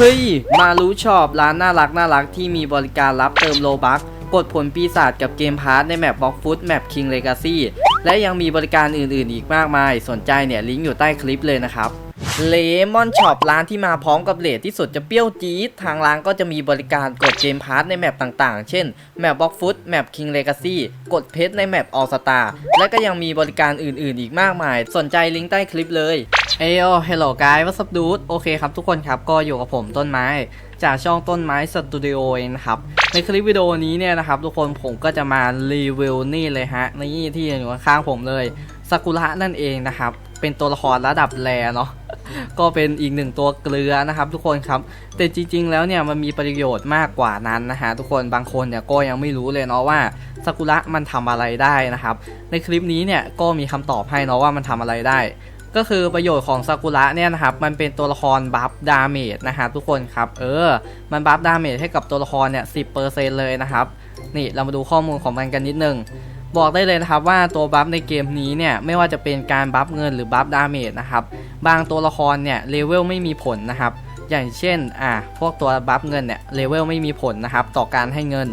เฮ้ย มารู้ชอบร้านน่ารักน่ารักที่มีบริการรับเติมโลบักกดผลปีศาจกับเกมพาร์ทในแมปบล็อกฟุตแมปคิงเลกาซี่และยังมีบริการอื่นๆ อีกมากมาย สนใจเนี่ยลิงก์อยู่ใต้คลิปเลยนะครับ เลมอนช็อปร้านที่มาพร้อมกับเลทที่สุดจะเปรี้ยวจี๊ดทางร้านก็จะมีบริการกดเกมพาร์ทในแมปต่างๆ เช่นแมปบล็อกฟุตแมปคิงเลกาซี่กดเพชรในแมปออสตาและก็ยังมีบริการอื่นๆ อีกมากมาย สนใจลิงก์ใต้คลิปเลยเอ้ยเฮลโลไกายวัสดูดโอเคครับทุกคนครับก็อยู่กับผมต้นไม้ จากช่องต้นไม้สตูดิโอเองนะครับ ในคลิปวิดีโอนี้เนี่ยนะครับทุกคนผมก็จะมารีวิวนี่เลยฮะนี่ที่อยู่ข้างผมเลยซากุระนั่นเองนะครับ เป็นตัวละครระดับแรเนาะก็เป็นอีกหนึ่งตัวเกลือนะครับทุกคนครับ แต่จริง ๆ แล้วเนี่ยมันมีประโยชน์มากกว่านั้นนะฮะทุกคนบางคนเนี่ยก็ยังไม่รู้เลยเนาะว่าซากุระมันทำอะไรได้นะครับ ในคลิปนี้เนี่ยก็มีคำตอบให้เนาะว่ามันทำอะไรได้ ก็คือประโยชน์ของซากุระเนี่ยนะครับมันเป็นตัวละครบัฟดาเมจนะฮะทุกคนครับ เออ มันบัฟดาเมจให้กับตัวละครเนี่ยสิเลยนะครับนี่เรามาดูข้อมูลของมันกันนิดนึง บอกได้เลยนะครับว่าตัวบัฟในเกมนี้เนี่ยไม่ว่าจะเป็นการบัฟเงินหรือบัฟดาเมจนะครับบางตัวละครเนี่ยเลเวลไม่มีผลนะครับอย่างเช่นอ่าพวกตัวบัฟเงินเนี่ยเลเวลไม่มีผลนะครับต่อการให้เงิน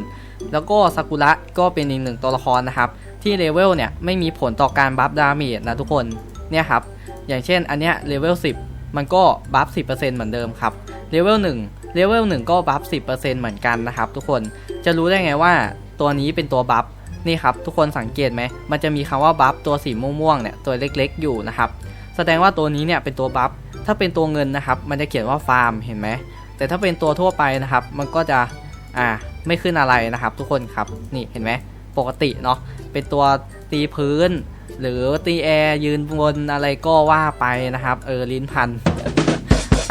แล้วก็ซากุระก็เป็นอีกหนึ่งตัวละครนะครับที่เลเวลเนี่ยไม่มีผลต่อการบัฟดาเมจนะทุกคนเนี่ยครับอย่างเช่นอันเนี้ยเลเวล10 มันก็บัฟ 10%เหมือนเดิมครับเลเวล1เลเวล1ก็บัฟ 10%เหมือนกันนะครับทุกคนจะรู้ได้ไงว่าตัวนี้เป็นตัวบัฟ นี่ครับทุกคนสังเกตไหมมันจะมีคำว่าบัฟตัวสีม่วงๆเนี่ยตัวเล็กๆอยู่นะครับแสดงว่าตัวนี้เนี่ยเป็นตัวบัฟถ้าเป็นตัวเงินนะครับ มันจะเขียนว่าฟาร์มเห็นไหมแต่ถ้าเป็นตัวทั่วไปนะครับ มันก็จะอ่าไม่ขึ้นอะไรนะครับ ทุกคนครับนี่เห็นไหมปกติเนาะเป็นตัวตีพื้น หรือตีแอร์ยืนบนอะไรก็ว่าไปนะครับเออลิ้นพัน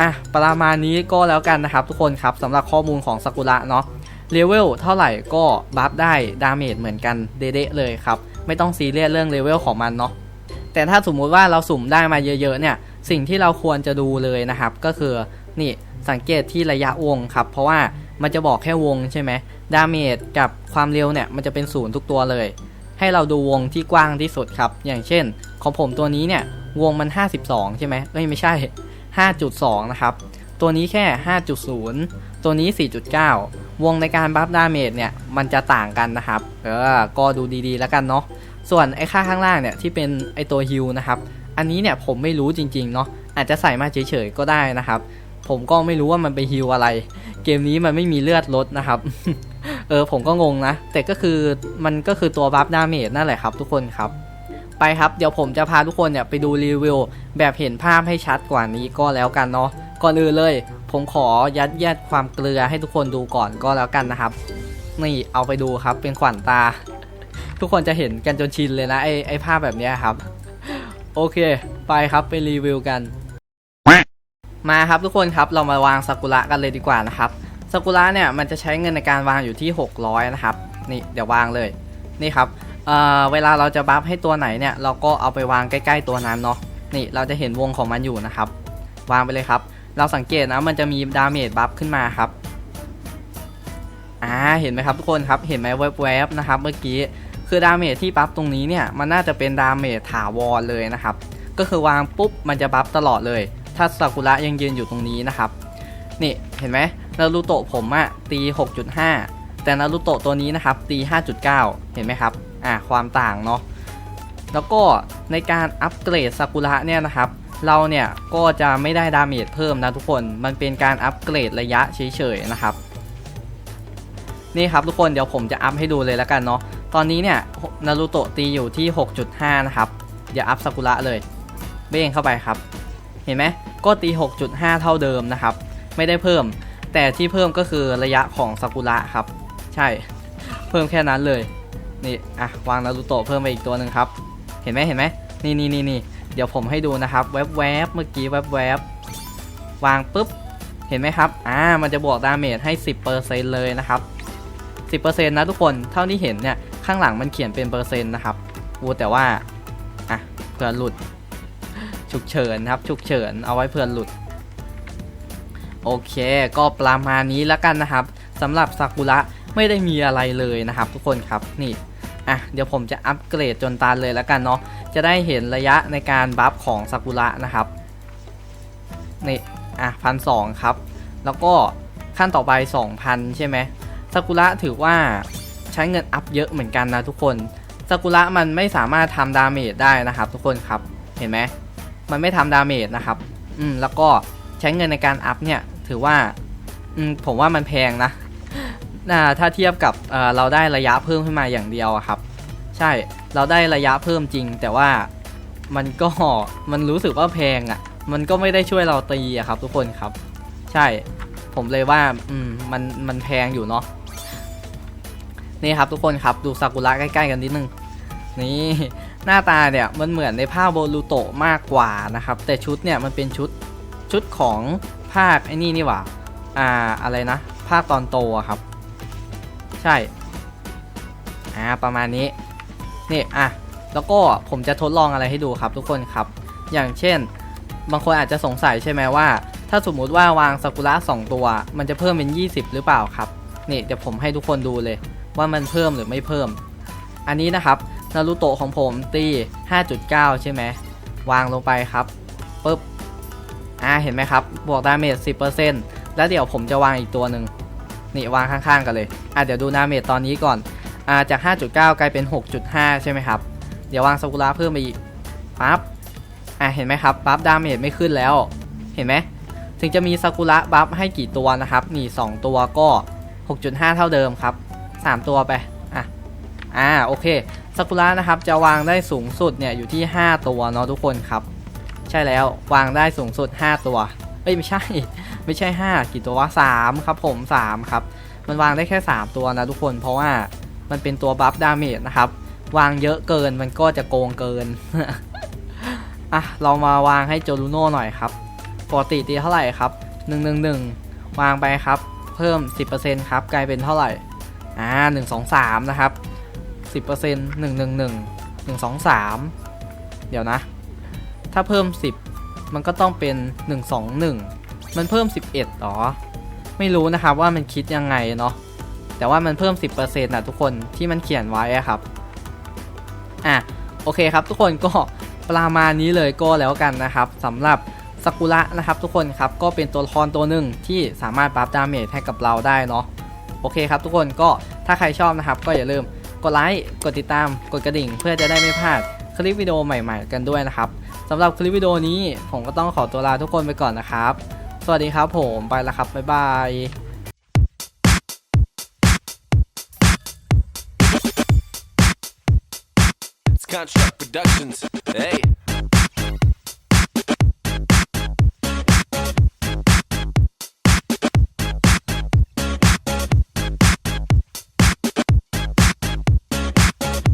อะประมาณนี้ก็แล้วกันนะครับ ทุกคนครับสำหรับข้อมูลของซากุระเนาะ เลเวลเท่าไหร่ก็บัฟได้ดาเมจเหมือนกันเด๊ะเลยครับ ไม่ต้องซีเรียสเรื่องเลเวลของมันเนาะแต่ถ้าสมมุติว่าเราสุ่มได้มาเยอะๆเนี่ยสิ่งที่เราควรจะดูเลยนะครับ ก็คือนี่สังเกตที่ระยะวงครับ เพราะว่ามันจะบอกแค่วงใช่ไหมดาเมจกับความเร็วเนี่ยมันจะเป็นศูนย์ทุกตัวเลย ให้เราดูวงที่กว้างที่สุดครับ อย่างเช่น ของผมตัวนี้เนี่ยวงมัน 52 ใช่ไหมเอ้ยไม่ใช่ 5.2 นะครับ ตัวนี้แค่ 5.0 ตัวนี้ 4.9 วงในการบัฟดาเมจเนี่ยมันจะต่างกันนะครับเออก็ดูดีๆแล้วกันเนาะส่วนไอ้ค่าข้างล่างเนี่ยที่เป็นไอ้ตัวฮิลนะครับอันนี้เนี่ยผมไม่รู้จริงๆเนาะอาจจะใส่มาเฉยๆก็ได้นะครับ ผมก็ไม่รู้ว่ามันไปฮิลอะไร เกมนี้มันไม่มีเลือดลดนะครับเออผมก็งงนะ แต่ก็คือมันก็คือตัวบัฟดาเมจนั่นแหละครับ ทุกคนครับ ไปครับเดี๋ยวผมจะพาทุกคนเนี่ยไปดูรีวิวแบบเห็นภาพให้ชัดกว่านี้ก็แล้วกันเนาะก่อนอื่นเลย ผมขอยัดเยียดความเกลือให้ทุกคนดูก่อนก็แล้วกันนะครับ นี่เอาไปดูครับเป็นขวัญตา ทุกคนจะเห็นกันจนชินเลยนะไอไอภาพแบบนี้ครับ โอเค ไปครับไปรีวิวกัน มาครับทุกคนครับเรามาวางซากุระกันเลยดีกว่านะครับซากุระเนี่ยมันจะใช้เงินในการวางอยู่ที่ 600 นะครับ นี่เดี๋ยววางเลยนี่ครับเอ่อเวลาเราจะบัฟให้ตัวไหนเนี่ย เราก็เอาไปวางใกล้ ๆ ตัวนั้นเนาะนี่เราจะเห็นวงของมันอยู่นะครับ วางไปเลยครับ เราสังเกตนะมันจะมีดาเมจบัฟขึ้นมาครับอ่าเห็นไหมครับทุกคนครับเห็นไหมแวบๆนะครับเมื่อกี้คือดาเมจที่บัฟตรงนี้เนี่ยมันน่าจะเป็นดาเมจถาวรเลยนะครับ ก็คือวางปุ๊บมันจะบัฟตลอดเลย ถ้าซากุระยังยืนอยู่ตรงนี้นะครับนี่เห็นไหมนารูโตะผมอะตี 6.5 แต่นารูโตะตัวนี้นะครับตี 5.9 เห็นไหมครับอ่าความต่างเนาะแล้วก็ในการอัปเกรดซากุระเนี่ยนะครับ เราเนี่ยก็จะไม่ได้ดาเมจเพิ่มนะทุกคน มันเป็นการอัปเกรดระยะเฉยๆนะครับ นี่ครับทุกคนเดี๋ยวผมจะอัพให้ดูเลยแล้วกันเนาะ ตอนนี้เนี่ยนารูโตะตีอยู่ที่ 6.5 นะครับ เดี๋ยวอัพซากุระเลย เบ้งเข้าไปครับ เห็นไหมก็ตี 6.5 เท่าเดิมนะครับ ไม่ได้เพิ่ม แต่ที่เพิ่มก็คือระยะของซากุระครับ ใช่ เพิ่มแค่นั้นเลย นี่ อะ วางนารูโตะเพิ่มไปอีกตัวหนึ่งครับ เห็นไหมเห็นไหมนี่นี่นี่นี่ เดี๋ยวผมให้ดูนะครับแวบๆเมื่อกี้แวบแวบๆวางปุ๊บ เห็นไหมครับ อ่า มันจะบวกดาเมจให้ 10%เลยนะครับ 10%นะทุกคน เท่าที่เห็นเนี่ย ข้างหลังมันเขียนเป็นเปอร์เซ็นต์นะครับอูแต่ว่า อะ เผื่อหลุด ฉุกเฉินครับ ฉุกเฉิน เอาไว้เผื่อหลุด โอเค ก็ประมาณนี้แล้วกันนะครับสำหรับซากุระไม่ได้มีอะไรเลยนะครับ ทุกคนครับ นี่ อะเดี๋ยวผมจะอัปเกรดจนตาเลยแล้วกันเนาะจะได้เห็นระยะในการบัฟของซากุระนะครับนี่อะพันสครับ แล้วก็ขั้นต่อไป 2,000 ใช่ไหมซากุระถือว่าใช้เงินอัพเยอะเหมือนกันนะทุกคนซากุระมันไม่สามารถทำดาเมจได้นะครับ ทุกคนครับเห็นไหมมันไม่ทำดาเมจนะครับอืมแล้วก็ใช้เงินในการอัพเนี่ยถือว่าอืมผมว่ามันแพงนะ น่าถ้าเทียบกับเราได้ระยะเพิ่มขึ้นมาอย่างเดียวครับ ใช่เราได้ระยะเพิ่มจริง แต่ว่ามันก็มันรู้สึกว่าแพงอะ่ะ มันก็ไม่ได้ช่วยเราตีอะครับ ทุกคนครับ ใช่ผมเลยว่าอืมมันมันแพงอยู่เนาะนี่ครับทุกคนครับดูซากุระใกล้ๆกันนิดนึงนี่หน้าตาเนี่ยมันเหมือนในภาคโบรูโตมากกว่านะครับ แต่ชุดเนี่ยมันเป็นชุดชุดของภาคไอ้นี่นี่หว่าอ่าอะไรนะ ภาคตอนโตอะครับ ใช่ อ่า ประมาณนี้ นี่ อะ แล้วก็ผมจะทดลองอะไรให้ดูครับทุกคนครับ อย่างเช่น บางคนอาจจะสงสัยใช่ไหมว่า ถ้าสมมุติว่าวางซากุระ2ตัว มันจะเพิ่มเป็น 20 หรือเปล่าครับ นี่เดี๋ยวผมให้ทุกคนดูเลย ว่ามันเพิ่มหรือไม่เพิ่ม อันนี้นะครับ นารูโตะของผมตี 5.9 ใช่ไหม วางลงไปครับปุ๊บ อ่า เห็นไหมครับ บวกดาเมจ 10%แล้วเดี๋ยวผมจะวางอีกตัวหนึ่ง นี่วางข้างๆกันเลยอะเดี๋ยวดูดาเมจตอนนี้ก่อนอ่าจาก 5.9 กลายเป็น 6.5 ใช่ไหมครับ เดี๋ยววางซากุระเพิ่มไปอีกปั๊บอ่าเห็นไหมครับปั๊บดาเมจไม่ขึ้นแล้ว เห็นไหมถึงจะมีซากุระบัฟให้กี่ตัวนะครับนี่2ตัวก็ 6.5 เท่าเดิมครับ 3 ตัวไปอะอ่าโอเคซากุระนะครับจะวางได้สูงสุดเนี่ยอยู่ที่ 5 ตัวเนาะทุกคนครับ ใช่แล้ววางได้สูงสุด 5 ตัว เอ้ยไม่ใช่ ไม่ใช่ 5 กี่ตัววะ3ครับผม 3 ครับ มันวางได้แค่ 3 ตัวนะทุกคนเพราะว่ามันเป็นตัวบัฟดาเมจนะครับ วางเยอะเกินมันก็จะโกงเกิน อะ เรามาวางให้โจลูโน่หน่อยครับปกติตีเท่าไหร่ครับ 111 วางไปครับ เพิ่ม 10%ครับ กลายเป็นเท่าไหร่ อ่า 123 นะครับ 10% 111 123 เดี๋ยวนะ ถ้าเพิ่ม 10 มันก็ต้องเป็น 121 มันเพิ่ม 11หรอ ไม่รู้นะครับว่ามันคิดยังไงเนาะ แต่ว่ามันเพิ่ม 10%นะทุกคนที่มันเขียนไว้ครับ อะโอเคครับทุกคนก็ประมาณนี้เลยก็แล้วกันนะครับสำหรับสกุระนะครับทุกคนครับก็เป็นตัวละครตัวหนึ่งที่สามารถปรับดาเมจให้กับเราได้เนาะโอเคครับทุกคนก็ถ้าใครชอบนะครับ ก็อย่าลืมกดไลค์กดติดตามกดกระดิ่ง เพื่อจะได้ไม่พลาด คลิปวิดีโอใหม่ ๆ กันด้วยนะครับสำหรับคลิปวิดีโอนี้ผมก็ต้องขอตัวลาทุกคนไปก่อนนะครับ สวัสดีครับผมไปแล้วครับบ๊ายบาย Contract Productions. Hey.